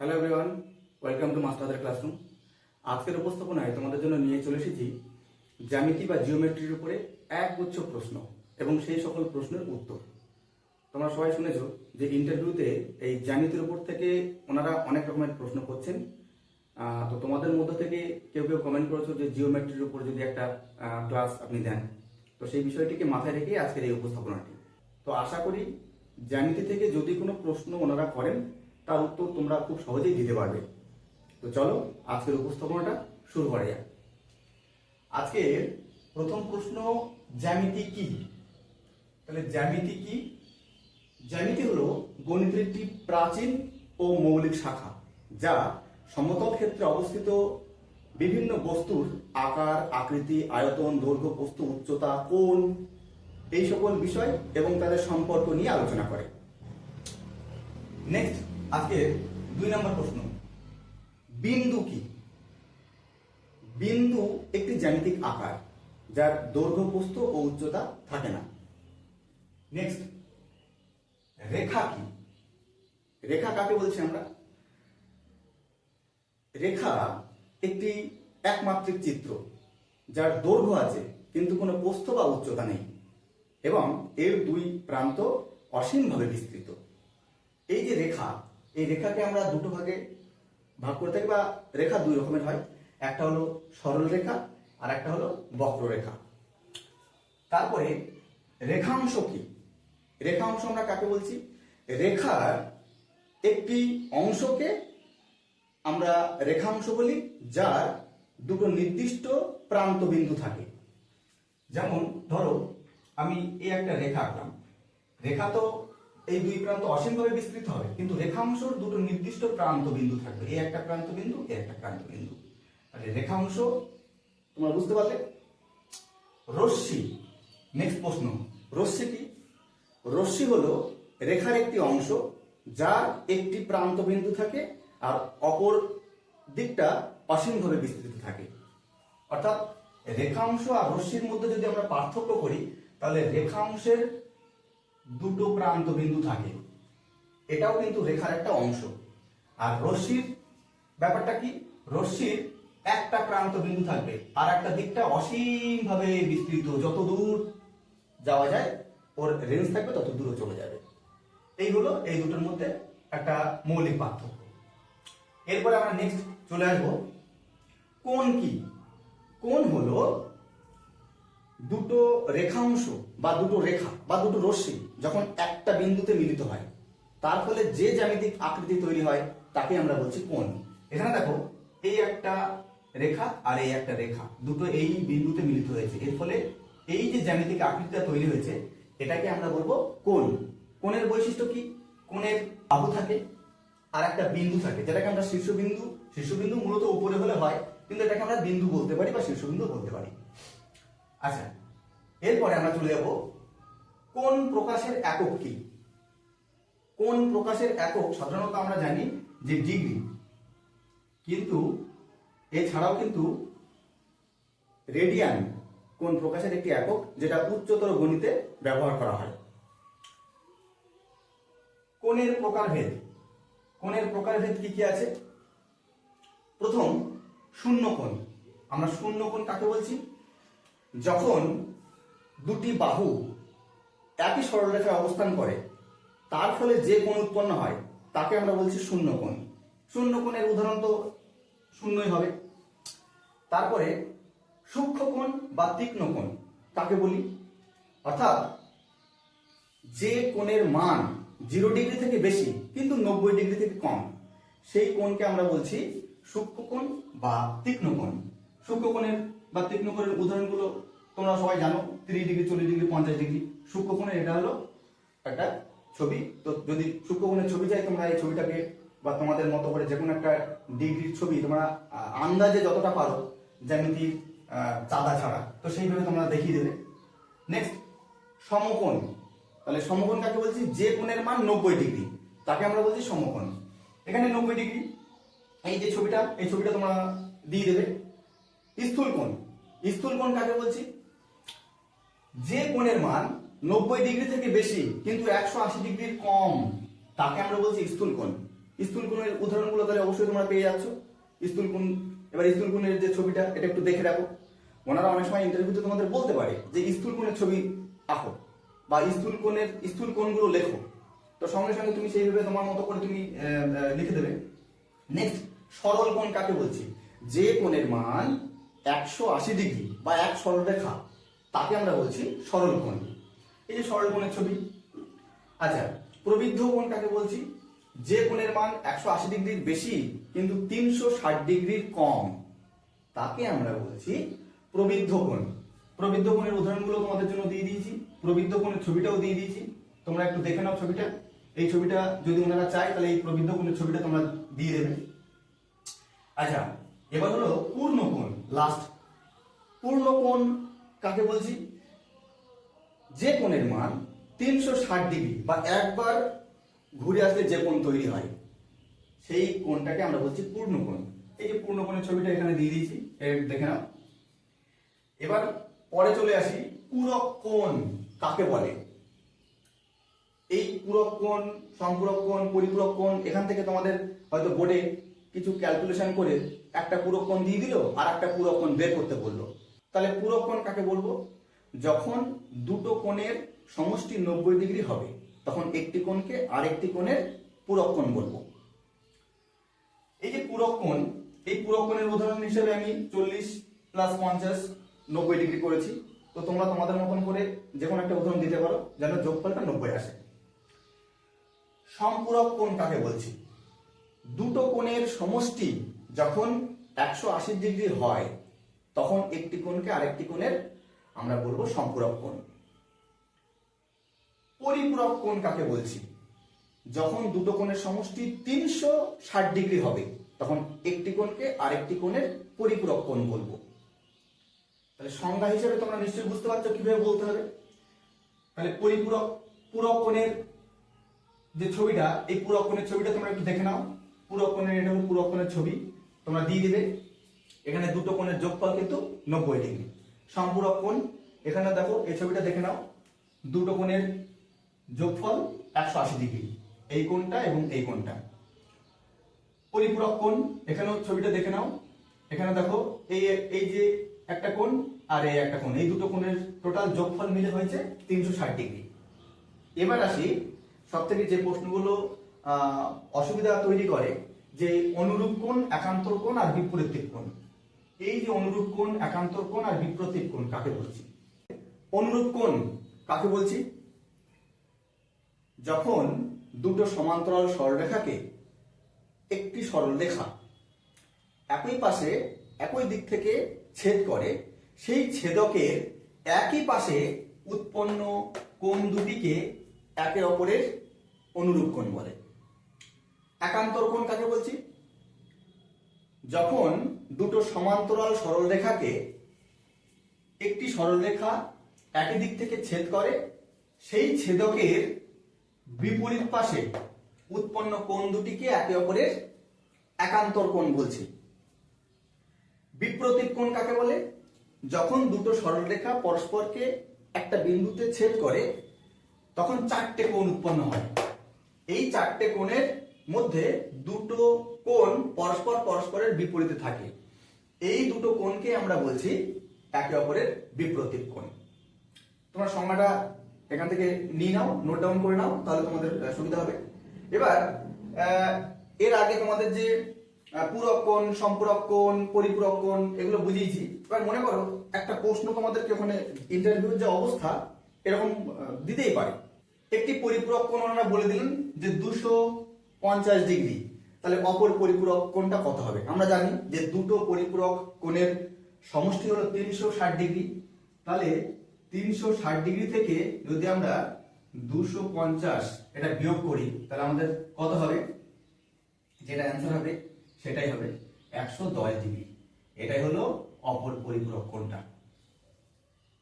Hello everyone welcome to মাস্টারদের classroom আজকের উপস্থাপনায় তোমাদের জন্য নিয়ে চলে এসেছি জ্যামিতি বা জিওমেট্রির উপরে এক গুচ্ছ প্রশ্ন এবং সেই সকল প্রশ্নের উত্তর। তোমরা সবাই শুনেছো যে ইন্টারভিউতে এই জ্যামিতির উপর থেকে ওনারা অনেক রকমের প্রশ্ন করছেন। তো তোমাদের মধ্যে থেকে কেউ কেউ কমেন্ট করেছ যে জিওমেট্রির উপর যদি একটা ক্লাস আপনি দেন। তো সেই বিষয়টিকে মাথায় রেখেই আজকের এই উপস্থাপনাটি। তো আশা করি জ্যামিতি থেকে যদি কোনো প্রশ্ন ওনারা করেন তার উত্তর তোমরা খুব সহজেই দিতে পারবে। তো চলো, আজকের উপস্থাপনাটা শুরু করা যাক। আজকের প্রথম প্রশ্ন, জ্যামিতি কি? তাহলে জ্যামিতি কি? জ্যামিতি হলো গণিতের একটি প্রাচীন ও মৌলিক শাখা, যা সমতল ক্ষেত্রে অবস্থিত বিভিন্ন বস্তুর আকার, আকৃতি, আয়তন, দৈর্ঘ্য, বস্তু, উচ্চতা, কোণ, এই সকল বিষয় এবং তাদের সম্পর্ক নিয়ে আলোচনা করে। নেক্সট আজকে দুই নম্বর প্রশ্ন। বিন্দু কি? বিন্দু একটি জ্যামিতিক আকার, যার দৈর্ঘ্য প্রস্থ ও উচ্চতা থাকে না। নেক্সট রেখা কি? রেখা কাকে বলছি আমরা? রেখা একটি একমাত্রিক চিত্র, যার দৈর্ঘ্য আছে, কিন্তু কোনো প্রস্থ বা উচ্চতা নেই, এবং এর দুই প্রান্ত অসীমভাবে বিস্তৃত। এই যে রেখা এই রেখাকে আমরা দুটো ভাগে ভাগ করে থাকি বা রেখা দুই রকমের হয়। একটা হলো সরল রেখা আর একটা হলো বক্ররেখা তারপরে রেখাংশ কি? রেখাংশ আমরা কাকে বলছি? রেখার একটি অংশকে আমরা রেখাংশ বলি, যার দুটো নির্দিষ্ট প্রান্ত বিন্দু থাকে। যেমন ধরো, আমি এই একটা রেখা আঁকলাম। রেখা তো এই দুই প্রান্ত অসীমভাবে বিস্তৃত হবে, কিন্তু রেখাংশর দুটো নির্দিষ্ট প্রান্ত বিন্দু থাকবে। এই একটা প্রান্ত বিন্দু এই একটা প্রান্ত বিন্দু। তাহলে রেখাংশ, তোমরা বুঝতে পারলে? রশ্মি নেক্সট প্রশ্ন। রশ্মি কি? রশ্মি হলো রেখার একটি অংশ যার একটি প্রান্ত বিন্দু থাকে আর অপর দিকটা অসীমভাবে বিস্তৃত থাকে। অর্থাৎ রেখাংশ আর রশ্মির মধ্যে যদি আমরা পার্থক্য করি, তাহলে রেখাংশের দুটো প্রান্ত বিন্দু থাকে। এটাও কিন্তু রেখার একটা অংশ। আর রশ্মির ব্যাপারটা কি? রশ্মির একটা প্রান্ত বিন্দু থাকবে, আর একটা দিকটা অসীমভাবে বিস্তৃত। যত দূর যাওয়া যায়, ওর রেঞ্জ থাকবে তত দূরে চলে যাবে। এই হলো এই দুটোর মধ্যে একটা মৌলিক পার্থক্য। এরপরে আমরা নেক্সট চলে আসব। কোন কি? কোন হলো দুটো রেখাংশ বা দুটো রেখা বা দুটো রশ্মি যখন একটা বিন্দুতে মিলিত হয়, তার ফলে যে জ্যামিতিক আকৃতি তৈরি হয়, তাকে আমরা বলছি কোণ। এখানে দেখো এই একটা রেখা আর এই একটা রেখা, দুটো এই বিন্দুতে মিলিত হয়েছে। এর ফলে এই যে জ্যামিতিক আকৃতিটা তৈরি হয়েছে, এটাকে আমরা বলব কোণ। কোণের বৈশিষ্ট্য কি? কোণের বাহু থাকে আর একটা বিন্দু থাকে। যেটাকে আমরা শীর্ষবিন্দু শীর্ষবিন্দু মূলত উপরে হলে হয়, কিন্তু এটাকে আমরা বিন্দু বলতে পারি বা শীর্ষবিন্দু বলতে পারি। আচ্ছা এরপরে আমরা চলে যাব কোন প্রকাশের একক কি? কোন প্রকাশের একক, সাধারণত আমরা জানি যে ডিগ্রি। কিন্তু এছাড়াও কিন্তু রেডিয়ান কোন প্রকাশের একটি একক যেটা উচ্চতর গণিতে ব্যবহার করা হয়? কোণের প্রকারভেদ। কোণের প্রকারভেদ কি কি আছে? প্রথম, শূন্য কোণ। আমরা শূন্য কোণ কাকে বলছি? যখন দুটি বাহু একই সরলরেখায় অবস্থান করে, তার ফলে যে কোণ উৎপন্ন হয়, তাকে আমরা বলছি শূন্য কোণ। শূন্য কোণের উদাহরণ তো শূন্যই হবে। তারপরে সূক্ষ্ম কোণ বা তীক্ষ্ণ কোণ তাকে বলি। অর্থাৎ যে কোণের মান জিরো ডিগ্রি থেকে বেশি, কিন্তু নব্বই ডিগ্রি থেকে কম, সেই কোণকে আমরা বলছি সূক্ষ্ম কোণ বা তীক্ষ্ণ কোণ। সূক্ষ্ম কোণের বা তীক্ষ্ণ উদাহরণগুলো তোমরা সবাই জানো, তিরিশ ডিগ্রি, চল্লিশ ডিগ্রি, পঞ্চাশ ডিগ্রি। সূক্ষ্ম এটা হলো একটা ছবি। তো যদি সূক্ষ্ম কোণের ছবি চাই, তোমরা এই ছবিটাকে বা তোমাদের মতো করে যে কোনো একটা ডিগ্রির ছবি, তোমরা আন্দাজে যতটা পারো, জ্যামিতির চাঁদা ছাড়া। তো সেইভাবে তোমরা দেখিয়ে দেবে। নেক্সট সমকোণ। তাহলে সমকোণ কাকে বলছি? যে কোণের মান নব্বই ডিগ্রি। তাকে আমরা বলছি সমকোণ। এখানে নব্বই ডিগ্রি। এই যে ছবিটা, এই ছবিটা তোমরা দিয়ে দেবে। স্থূল কোণ স্থূল কোণ কাকে বলছি? যে কোণের মান নব্বই ডিগ্রি থেকে বেশি, কিন্তু একশো আশি ডিগ্রির কম, তাকে আমরা বলছি স্থূল কোণ। স্থূল কোণের উদাহরণগুলো তাহলে অবশ্যই তোমরা পেয়ে যাচ্ছ। স্থূল কোণ, এবার স্থূল কোণের যে ছবিটা, এটা একটু দেখে রাখো। ওনারা অনেক সময় ইন্টারভিউতে তোমাদের বলতে পারে যে স্থূল কোণের ছবি আঁকো বা স্থূল কোণের, স্থূল কোণগুলো লেখো। তো সঙ্গে সঙ্গে তুমি সেইভাবে তোমার মতো করে তুমি লিখে দেবে। নেক্সট সরল কোণ কাকে বলছি? যে কোণের মান একশো আশি ডিগ্রি বা এক সরলরেখা, তাকে আমরা বলছি সরল কোণ এই যে সরল কোণের ছবি আচ্ছা প্রবৃদ্ধ কোণ কাকে বলছি? যে কোণের মান একশো আশি ডিগ্রির বেশি, কিন্তু তিনশো ষাট ডিগ্রির কম, তাকে আমরা বলছি প্রবৃদ্ধ কোণ। প্রবৃদ্ধ কোণের উদাহরণগুলো তোমাদের জন্য দিয়ে দিয়েছি, প্রবৃদ্ধ কোণের ছবিটাও দিয়ে দিয়েছি। তোমরা একটু দেখে নাও ছবিটা। এই ছবিটা যদি ওনারা চায়, তাহলে এই প্রবৃদ্ধ কোণের ছবিটা তোমরা দিয়ে দেবে। আচ্ছা এবার হলো পূর্ণ কোণ। লাস্ট পূর্ণ কোণ কাকে বলছি? যে কোণের মান তিনশো ষাট ডিগ্রি বা একবার ঘুরে আসলে যে কোণ তৈরি হয়, সেই কোণটাকে আমরা বলছি পূর্ণ কোণ। এই যে পূর্ণ কোণের ছবিটা এখানে দিয়ে দিয়েছি দেখে নাও। এবার পরে চলে আসি, পূরক কোণ কাকে বলে? এই পূরক কোণ, সম্পূরক কোণ, পরিপূরক কোণ এখান থেকে তোমাদের হয়তো বোর্ডে কিছু ক্যালকুলেশন করে একটা পূরক কোণ দিয়ে দিল আর একটা পূরক কোণ বের করতে বলল। তাহলে পূরক কোণ কাকে বলব? যখন দুটো কোণের সমষ্টি নব্বই ডিগ্রি হবে, তখন একটি কোণকে আরেকটি কোণের পূরক কোণ বলব। এই যে পূরক কোণ, এই পূরক কোণের উদাহরণ হিসেবে আমি চল্লিশ প্লাস পঞ্চাশ নব্বই ডিগ্রি করেছি। তো তোমরা তোমাদের মতন করে যে কোনো একটা উদাহরণ দিতে পারো, যেন যোগফলটা নব্বই আসে। সম্পূরক কোণ কাকে বলছি? দুটো কোণের সমষ্টি যখন একশো আশি ডিগ্রি হয়, তখন একটি কোণকে আরেকটি কোণের, আমরা বলব সম্পূরক কোণ। পরিপূরক কোণ কাকে বলছি? যখন দুটো কোণের সমষ্টি তিনশো ষাট ডিগ্রি হবে, তখন একটি কোণকে আরেকটি কোণের পরিপূরক কোণ বলব। তাহলে সংজ্ঞা হিসেবে তোমরা নিশ্চয়ই বুঝতে পারছ কীভাবে বলতে হবে? তাহলে পরিপূরক, পূরক কোণের যে ছবিটা, এই পূরক কোণের ছবিটা তোমরা একটু দেখে নাও। পূরক কোণের এটা পূরক কোণের ছবি। তোমরা দিয়ে দিবে। এখানে দুটো কোণের যোগফল কিন্তু নব্বই ডিগ্রি। সম্পূরক কোণ। এখানে দেখো, এই ছবিটা দেখে নাও। দুটো কোণের যোগফল একশো আশি ডিগ্রি। এই কোণটা এবং এই কোণটা। পরিপূরক কোণ। এখানেও ছবিটা দেখে নাও। এখানে দেখো, এই এই যে একটা কোণ আর এই একটা কোণ। এই দুটো কোণের টোটাল যোগফল মিলে হয়েছে তিনশো ষাট ডিগ্রি। এবার আসি সব থেকে যে প্রশ্নগুলো অসুবিধা তৈরি করে যে অনুরূপ কোণ, একান্তর কোণ আর বিপরীত কোণ। এই যে অনুরূপ কোণ, একান্তর কোণ আর বিপরীত কোণ কাকে বলছি? অনুরূপ কোণ কাকে বলছি? যখন দুটো সমান্তরাল সরলরেখাকে একটি সরলরেখা একই পাশে একই দিক থেকে ছেদ করে, সেই ছেদকের একই পাশে উৎপন্ন কোণ দুটিকে একে অপরের অনুরূপ কোণ বলে। একান্তর কোণ কাকে বলছি? যখন দুটো সমান্তরাল সরলরেখাকে একটি সরলরেখা একই দিক থেকে ছেদ করে, সেই ছেদকের বিপরীত পাশে উৎপন্ন কোণ দুটিকে একে অপরের একান্তর কোণ বলছি। বিপ্রতীক কোণ কাকে বলে? যখন দুটো সরলরেখা পরস্পরকে একটা বিন্দুতে ছেদ করে, তখন চারটে কোণ উৎপন্ন হয়। এই চারটে কোণের মধ্যে দুটো কোণ পরস্পর পরস্পরের বিপরীতে থাকে। এই দুটো কোণকে আমরা বলছি একে অপরের বিপ্রতীক কোণ। তোমরা সংজ্ঞাটা এখান থেকে নিয়ে নাও নোট ডাউন করে নাও, তাহলে তোমাদের সুবিধা হবে। এবার এর আগে তোমাদের যে পূরক কোণ, সম্পূরক কোণ, পরিপূরক কোণ, এগুলো বুঝিয়েছি। এবার মনে করো, একটা প্রশ্ন তোমাদেরকে ওখানে ইন্টারভিউর যে অবস্থা, এরকম দিতেই পারে। একটি পরিপূরক কোণ ওনারা বলে দিলেন যে দুশো পঞ্চাশ ডিগ্রি। তাহলে অপর পরিপূরক কোনটা কত হবে? আমরা জানি যে দুটো পরিপূরক কোণের সমষ্টি হলো তিনশো ষাট ডিগ্রি। তাহলে তিনশো ষাট ডিগ্রি থেকে যদি আমরা দুশো পঞ্চাশ এটা বিয়োগ করি, তাহলে আমাদের কত হবে? যেটা অ্যান্সার হবে, সেটাই হবে একশো দশ ডিগ্রি। এটাই হলো অপর পরিপূরক কোণটা।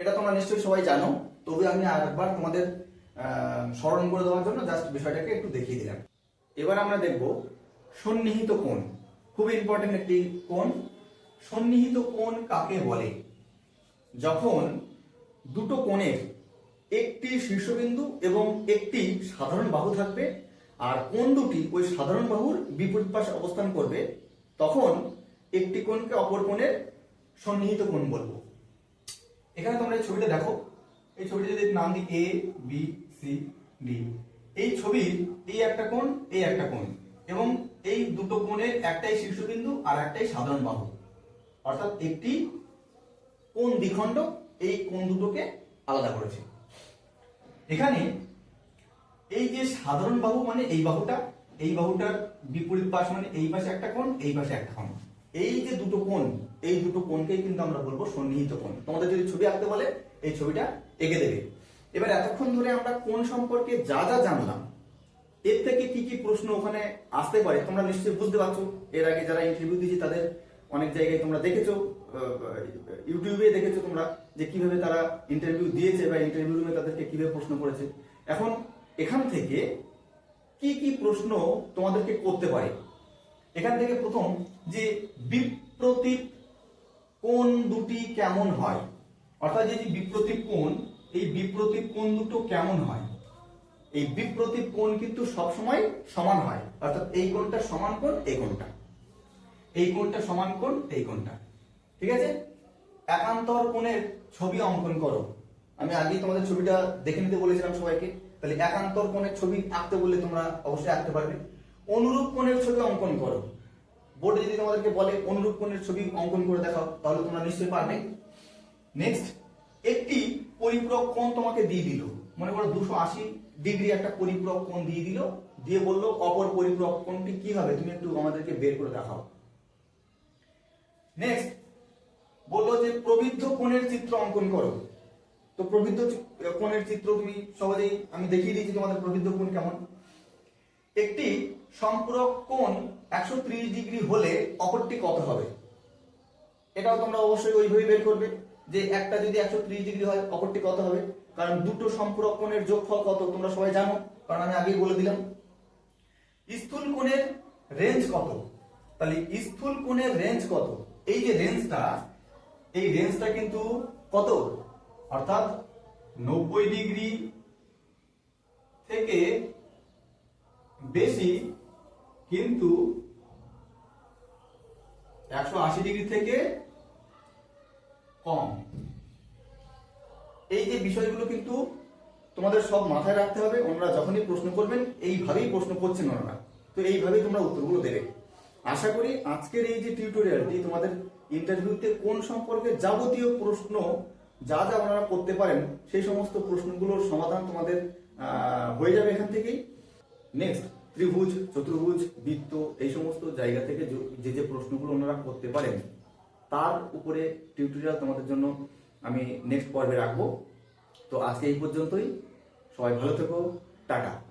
এটা তোমরা নিশ্চয়ই সবাই জানো। তবে আমি আরেকবার তোমাদের স্মরণ করে দেওয়ার জন্য জাস্ট বিষয়টাকে একটু দেখিয়ে দিলাম। এবার আমরা দেখব সন্নিহিত কোণ। খুব ইম্পর্টেন্ট একটি কোণ। সন্নিহিত কোণ কাকে বলে? যখন দুটো কোণের একটি শীর্ষবিন্দু এবং একটি সাধারণ বাহু থাকবে, আর কোন দুটি ওই সাধারণ বাহুর বিপরীত পাশে অবস্থান করবে, তখন একটি কোণকে অপর কোণের সন্নিহিত কোণ বলব। এখানে তোমরা এই ছবিটা দেখো। এই ছবিটা যদি নাম দিই এ বি সি ডি এই ছবির এই একটা কোণ এই একটা কোণ। এবং এই দুটো কোণের একটাই শীর্ষবিন্দু আর একটাই সাধারণ বাহু। অর্থাৎ একটি কোণ দ্বিখণ্ড এই কোণ দুটোকে আলাদা করেছে। এখানে এই যে সাধারণ বাহু মানে এই বাহুটা, এই বাহুটার বিপরীত পাশ মানে এই পাশে একটা কোণ, এই পাশে একটা কোণ। এই যে দুটো কোণ, এই দুটো কোণকেই কিন্তু আমরা বলব সন্নিহিত কোণ। তোমাদের যদি ছবি আঁকতে বলে, এই ছবিটা এঁকে দেবে। এবার এতক্ষণ ধরে আমরা কোণ সম্পর্কে যা যা জানলাম এর থেকে কি কি প্রশ্ন ওখানে আসতে পারে, তোমরা নিশ্চয়ই বুঝতে পারছ। এর আগে যারা ইন্টারভিউ দিয়েছি, তাদের অনেক জায়গায় তোমরা দেখেছ ইউটিউবে দেখেছ তোমরা যে কীভাবে তারা ইন্টারভিউ দিয়েছে বা ইন্টারভিউ রুমে তাদেরকে কীভাবে প্রশ্ন করেছে। এখন এখান থেকে কি কি প্রশ্ন তোমাদেরকে করতে পারে? এখান থেকে প্রথম যে বিপ্রতীপ কোন দুটি কেমন হয়? অর্থাৎ যে বিপ্রতীপ কোণ, এই বিপ্রতীপ কোণ দুটো কেমন হয়? এই বিপ্রতীপ কোণ কিন্তু সবসময় সমান হয়। অর্থাৎ এই কোণটা সমান কোণ, এই কোণটা। এই কোণটা সমান কোণ, এই কোণটা। ঠিক আছে? একান্তর কোণের ছবি অঙ্কন করো। আমি আগেই তোমাদের ছবিটা দেখে নিতে বলেছিলাম সবাইকে। তাহলে একান্তর কোণের ছবি আঁকতে বললে তোমরা অবশ্যই আঁকতে পারবে। অনুরূপ কোণের ছবি অঙ্কন করো। বোর্ডে যদি তোমাদেরকে বলে অনুরূপ কোণের ছবি অঙ্কন করে দেখাও, তাহলে তোমরা নিশ্চয়ই পারবে। নেক্সট একটি পরিপূরক কোণ তোমাকে দিয়ে দিল। মনে করো দুশো আশি ডিগ্রি একটা পরিপূরক কোণ দিয়ে দিল, দিয়ে বলল, অপর পরিপূরক কোণটি কি হবে? তুমি একটু আমাদেরকে বের করে দেখাও। নেক্সট বলল যে প্রবৃদ্ধ কোণের চিত্র অঙ্কন করো। তো প্রবৃদ্ধ কোণের চিত্র তুমি সহজেই, আমি দেখিয়ে দিয়েছি তোমাদের প্রবৃদ্ধ কোণ কেমন। একটি সম্পূরক কোণ একশো ত্রিশ ডিগ্রি হলে অপরটি কত হবে? এটাও তোমরা অবশ্যই ওইভাবেই বের করবে যে একটা যদি একশো ত্রিশ ডিগ্রি হয়, অপরটি কত হবে? কারণ দুটো সম্পূরক কোণের যোগফল কত তোমরা সবাই জানো? কারণ আমি আগেই বলে দিলাম। স্থূল কোণের রেঞ্জ কত? তাহলে স্থূল কোণের রেঞ্জ কত? এই যে রেঞ্জটা এই রেঞ্জটা কিন্তু কত? অর্থাৎ নব্বই ডিগ্রি থেকে বেশি কিন্তু একশো আশি ডিগ্রি থেকে কম। এই যে বিষয়গুলো কিন্তু তোমাদের সব মাথায় রাখতে হবে ওনারা যখনই প্রশ্ন করবেন, এইভাবেই প্রশ্ন করছেন ওনারা। তো এইভাবেই তোমরা উত্তরগুলো দেবে। আশা করি আজকের এই যে টিউটোরিয়ালটি তোমাদের ইন্টারভিউতে কোন সম্পর্কে যাবতীয় প্রশ্ন যা যা ওনারা করতে পারেন, সেই সমস্ত প্রশ্নগুলোর সমাধান তোমাদের হয়ে যাবে এখান থেকেই। নেক্সট ত্রিভুজ, চতুর্ভুজ, বৃত্ত, এই সমস্ত জায়গা থেকে যে- যে প্রশ্নগুলো ওনারা করতে পারেন, তার উপরে টিউটোরিয়াল তোমাদের জন্য আমি নেক্সট পর্বে রাখব। তো আজকে এই পর্যন্তই। সবাই ভালো থেকো। টাটা।